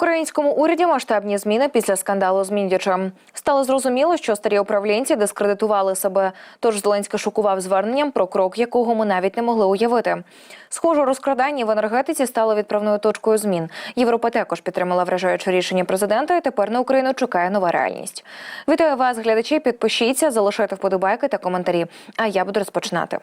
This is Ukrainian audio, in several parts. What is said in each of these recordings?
України українському уряді масштабні зміни після скандалу з Міндічем. Стало зрозуміло, що старі управлінці дискредитували себе. Тож Зеленський шокував зверненням, про крок якого ми навіть не могли уявити. Схоже, розкрадання в енергетиці стало відправною точкою змін. Європа також підтримала вражаюче рішення президента, і тепер на Україну чекає нова реальність. Вітаю вас, глядачі. Підпишіться, залишайте вподобайки та коментарі. А я буду розпочинати.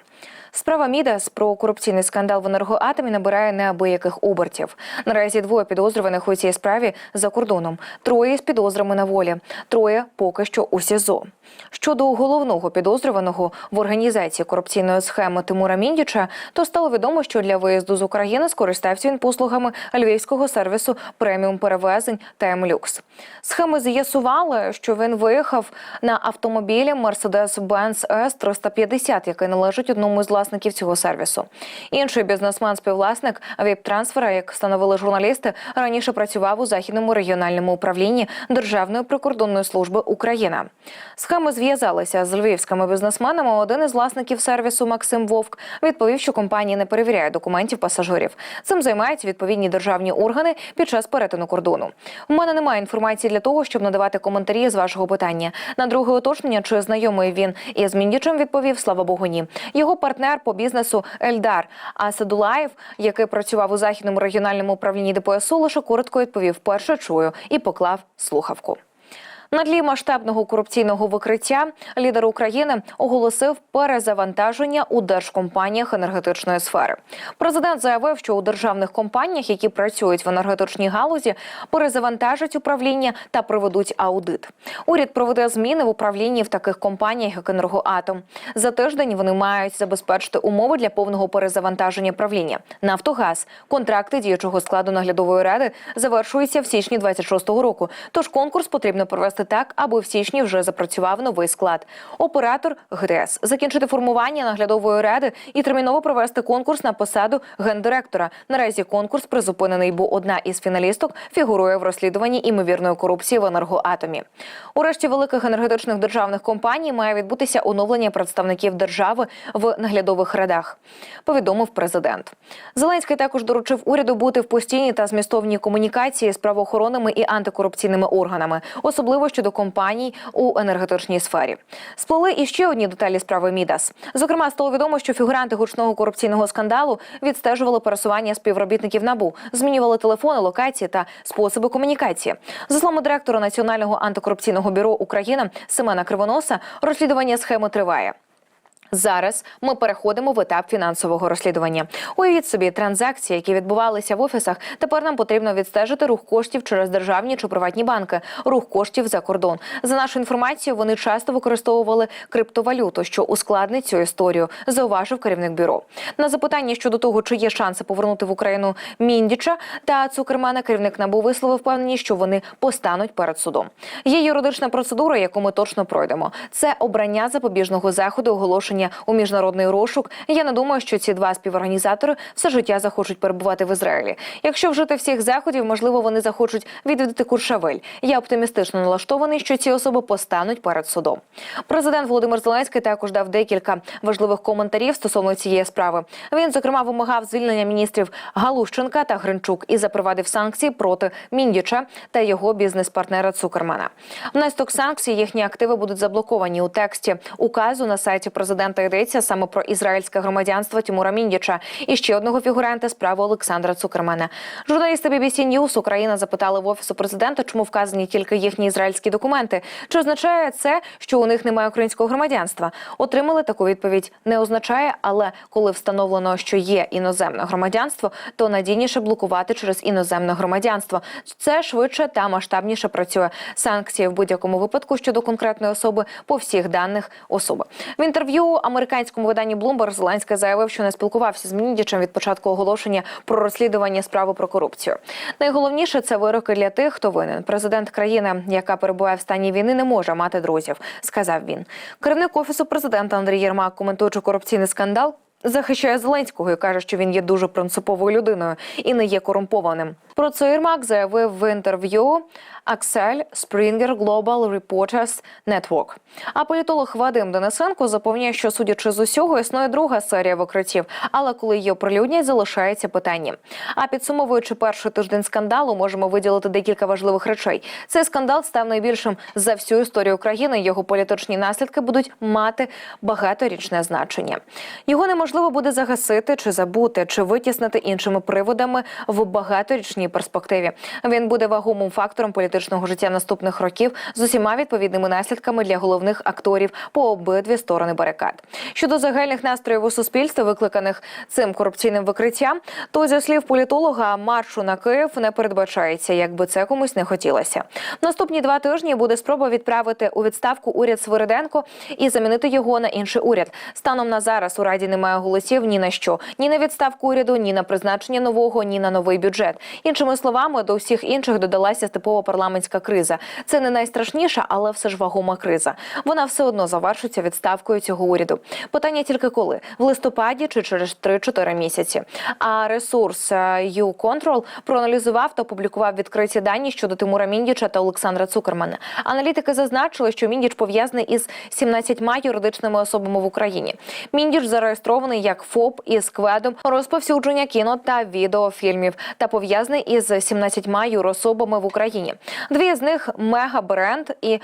Справа Мідас про корупційний скандал в енергоатомі набирає неабияких обертів. Наразі двоє підозрюваних у цій справі за кордоном. Троє з підозрами на волі. Троє поки що у СІЗО. Щодо головного підозрюваного в організації корупційної схеми Тимура Міндіча, то стало відомо, що для виїзду з України скористався він послугами львівського сервісу преміум перевезень «ТМ-Люкс». Схеми з'ясували, що він виїхав на автомобілі Mercedes-Benz S350, який належить одному з власників цього сервісу. Інший бізнесмен-співвласник ВІП-трансфера, як встановили журналісти, раніше працював у західному регіональному управлінні Державної прикордонної служби Україна. Схеми зв'язалися з львівськими бізнесменами. Один із власників сервісу Максим Вовк відповів, що компанія не перевіряє документів пасажирів. Цим займаються відповідні державні органи під час перетину кордону. У мене немає інформації для того, щоб надавати коментарі з вашого питання. На друге уточнення, чи знайомий він із Міндічем, відповів слава Богу, ні. Його партнер по бізнесу Ельдар Асадулаєв, який працював у західному регіональному управлінні ДПСУ, лише коротко відповів перше чую і поклав слухавку. На тлі масштабного корупційного викриття лідер України оголосив перезавантаження у держкомпаніях енергетичної сфери. Президент заявив, що у державних компаніях, які працюють в енергетичній галузі, перезавантажать управління та проведуть аудит. Уряд проведе зміни в управлінні в таких компаніях, як енергоатом. За тиждень вони мають забезпечити умови для повного перезавантаження правління. Нафтогаз контракти діючого складу наглядової ради завершуються в січні 26-го року. Тож конкурс потрібно провести так, аби в січні вже запрацював новий склад. Оператор ГТС закінчити формування наглядової ради і терміново провести конкурс на посаду гендиректора. Наразі конкурс призупинений, бо одна із фіналісток фігурує в розслідуванні імовірної корупції в енергоатомі. У решті великих енергетичних державних компаній має відбутися оновлення представників держави в наглядових радах. Повідомив президент. Зеленський також доручив уряду бути в постійній та змістовній комунікації з правоохоронними і антикорупційними органами, особливо щодо компаній у енергетичній сфері. Сплели і ще одні деталі справи Мідас. Зокрема, стало відомо, що фігуранти гучного корупційного скандалу відстежували пересування співробітників набу, змінювали телефони, локації та способи комунікації. За словами директора Національного антикорупційного бюро України Семена Кривоноса, розслідування схеми триває. Зараз ми переходимо в етап фінансового розслідування. Уявіть собі транзакції, які відбувалися в офісах. Тепер нам потрібно відстежити рух коштів через державні чи приватні банки, рух коштів за кордон. За нашу інформацію, вони часто використовували криптовалюту, що ускладнить цю історію. Зауважив керівник бюро. На запитання щодо того, чи є шанси повернути в Україну Міндіча та Цукермана, керівник НАБУ висловив впевненість, що вони постануть перед судом. Є юридична процедура, яку ми точно пройдемо. Це обрання запобіжного заходу, оголошення у міжнародний розшук. Я не думаю, що ці два співорганізатори все життя захочуть перебувати в Ізраїлі. Якщо вжити всіх заходів, можливо, вони захочуть відвідати Куршавель. Я оптимістично налаштований, що ці особи постануть перед судом. Президент Володимир Зеленський також дав декілька важливих коментарів стосовно цієї справи. Він зокрема вимагав звільнення міністрів Галущенка та Гринчук і запровадив санкції проти Міндіча та його бізнес-партнера Цукермана. Внаслідок санкцій їхні активи будуть заблоковані у тексті указу на сайті президента йдеться саме про ізраїльське громадянство Тимура Міндіча і ще одного фігуранта справи Олександра Цукермана. Журналісти BBC News Україна запитали в офісу президента, чому вказані тільки їхні ізраїльські документи. Чи означає це, що у них немає українського громадянства? Отримали таку відповідь. Не означає, але коли встановлено, що є іноземне громадянство, то надійніше блокувати через іноземне громадянство. Це швидше та масштабніше працює. Санкції в будь-якому випадку щодо конкретної особи по всіх даних особи. В інтерв'ю американському виданні Bloomberg Зеленський заявив, що не спілкувався з Міндічем від початку оголошення про розслідування справи про корупцію. Найголовніше це вироки для тих, хто винен. Президент країни, яка перебуває в стані війни, не може мати друзів, сказав він. Керівник офісу президента Андрій Єрмак, коментуючи корупційний скандал. Захищає Зеленського і каже, що він є дуже принциповою людиною і не є корумпованим. Про це Єрмак заявив в інтерв'ю Axel Springer Global Reporters Network. А політолог Вадим Денисенко запевняє, що судячи з усього, існує друга серія викриттів, але коли її оприлюднять, залишається питання. А підсумовуючи перший тиждень скандалу, можемо виділити декілька важливих речей. Цей скандал став найбільшим за всю історію України. Його політичні наслідки будуть мати багаторічне значення. Його неможливо буде загасити чи забути, чи витіснити іншими приводами в багаторічній перспективі. Він буде вагомим фактором політичного життя наступних років з усіма відповідними наслідками для головних акторів по обидві сторони барикад. Щодо загальних настроїв у суспільстві, викликаних цим корупційним викриттям, то зі слів політолога маршу на Київ не передбачається, якби це комусь не хотілося. Наступні два тижні буде спроба відправити у відставку уряд Свириденко і замінити його на інший уряд. Станом на зараз у раді немає голосів ні на що, ні на відставку уряду, ні на призначення нового, ні на новий бюджет. Іншими словами, до всіх інших додалася типова парламентська криза. Це не найстрашніша, але все ж вагома криза. Вона все одно завершиться відставкою цього уряду. Питання тільки коли в листопаді чи через 3-4 місяці. А ресурс е, YouControl проаналізував та опублікував відкриті дані щодо Тимура Міндіча та Олександра Цукермана. Аналітики зазначили, що Міндіч пов'язаний із 17 юридичними особами в Україні. Міндіч зареєстрований як ФОП із кведом розповсюдження кіно та відеофільмів та пов'язаний із 17 юрособами в Україні. Дві з них Мега Бренд і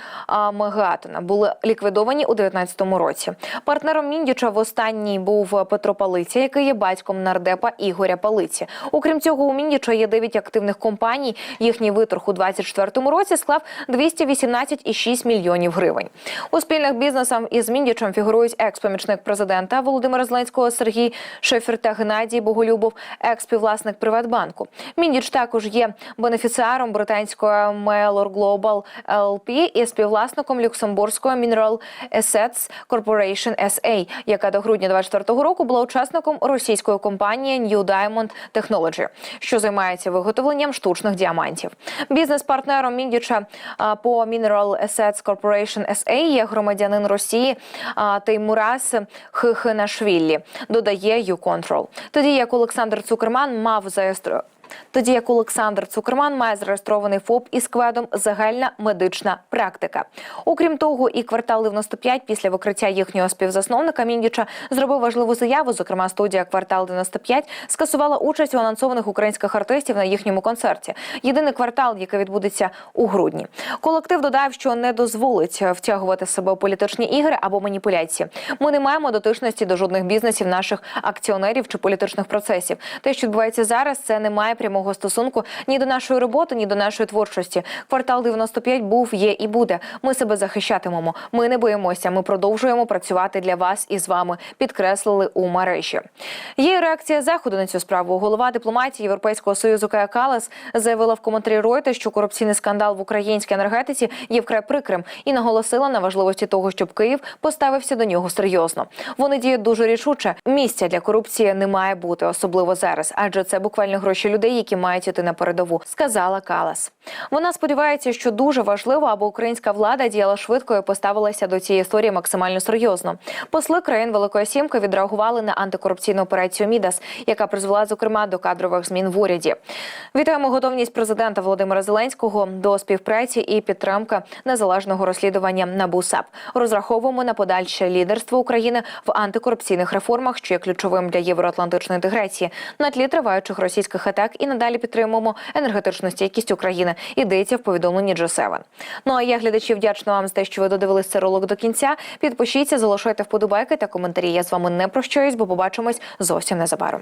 Мегатона були ліквідовані у 2019 році. Партнером Міндіча в останній був Петро Палиця, який є батьком нардепа Ігоря Палиці. Окрім цього, у Міндіча є 9 активних компаній. Їхній виторг у 2024 році склав 218,6 мільйонів гривень. У спільних бізнесах із Міндічем фігурують екс-помічник президента Володимира Зеленського Сергій Шефір та Геннадій Боголюбов, екс-співвласник Приватбанку. Міндіч також є бенефіціаром британської Mailor Global LP і співвласником люксембурзької Mineral Assets Corporation SA, яка до грудня 2024 року була учасником російської компанії New Diamond Technology, що займається виготовленням штучних діамантів. Бізнес-партнером Міндіча по Mineral Assets Corporation SA є громадянин Росії Теймурас Хихинашвілі, додає YouControl. Тоді як Олександр Цукерман мав зареєструвати тоді як Олександр Цукерман має зареєстрований ФОП із кведом загальна медична практика. Окрім того, і квартал 95 після викриття їхнього співзасновника Міндіча зробив важливу заяву. Зокрема, студія квартал 95 скасувала участь у анонсованих українських артистів на їхньому концерті. Єдиний квартал, який відбудеться у грудні. Колектив додав, що не дозволить втягувати себе у політичні ігри або маніпуляції. Ми не маємо дотичності до жодних бізнесів наших акціонерів чи політичних процесів. Те, що відбувається зараз, це не має прямого стосунку ні до нашої роботи, ні до нашої творчості. Квартал 95 був, є і буде. Ми себе захищатимемо. Ми не боїмося. Ми продовжуємо працювати для вас і з вами. Підкреслили у мережі. Є реакція заходу на цю справу. Голова дипломатії Європейського союзу Кая Калас заявила в коментарі Reuters, що корупційний скандал в українській енергетиці є вкрай прикрим і наголосила на важливості того, щоб Київ поставився до нього серйозно. Вони діють дуже рішуче. Місця для корупції не має бути, особливо зараз, адже це буквально гроші людей, які мають іти на передову, сказала Калас. Вона сподівається, що дуже важливо, аби українська влада діяла швидко і поставилася до цієї історії максимально серйозно. Посли країн Великої Сімки відреагували на антикорупційну операцію Мідас, яка призвела зокрема до кадрових змін в уряді. Вітаємо готовність президента Володимира Зеленського до співпраці і підтримка незалежного розслідування НАБУ САП. Розраховуємо на подальше лідерство України в антикорупційних реформах, що є ключовим для євроатлантичної інтеграції на тлі триваючих російських атак і надалі підтримуємо енергетичну стійкість України. Ідеться в повідомленні G7. Ну а я глядачі вдячна вам за те, що ви додивились цей ролик до кінця. Підпишіться, залишайте вподобайки та коментарі. Я з вами не прощаюсь, бо побачимось зовсім незабаром.